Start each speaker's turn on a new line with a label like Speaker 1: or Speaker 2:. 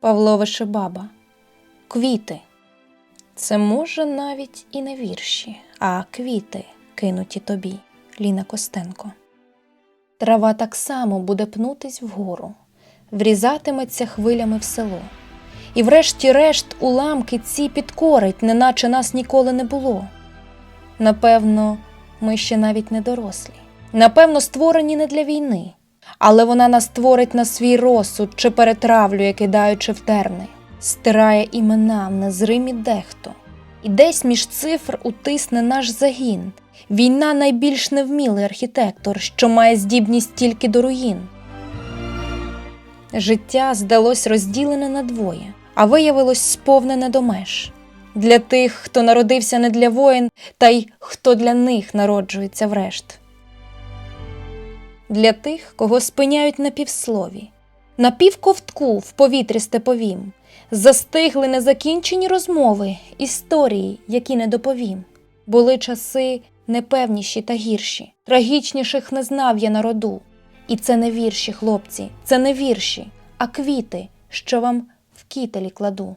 Speaker 1: Павло Вишебаба. Квіти. Це може навіть і не вірші, а квіти, кинуті тобі. Ліна Костенко. Трава так само буде пнутись вгору, врізатиметься хвилями в село. І врешті-решт уламки ці підкорить, неначе нас ніколи не було. Напевно, ми ще навіть не дорослі. Напевно, створені не для війни, але вона нас творить на свій розсуд чи перетравлює, кидаючи в терни, стирає імена в незримі дехто. І десь між цифр утисне наш загін. Війна найбільш невмілий архітектор, що має здібність тільки до руїн. Життя здалось розділене на двоє, а виявилось сповнене до меж. Для тих, хто народився не для воїн, та й хто для них народжується врешт. Для тих, кого спиняють на півслові, на півковтку в повітрі степовім, застигли незакінчені розмови, історії, які не доповім. Були часи непевніші та гірші, трагічніших не знав я народу. І це не вірші, хлопці, це не вірші, а квіти, що вам в кітелі кладу.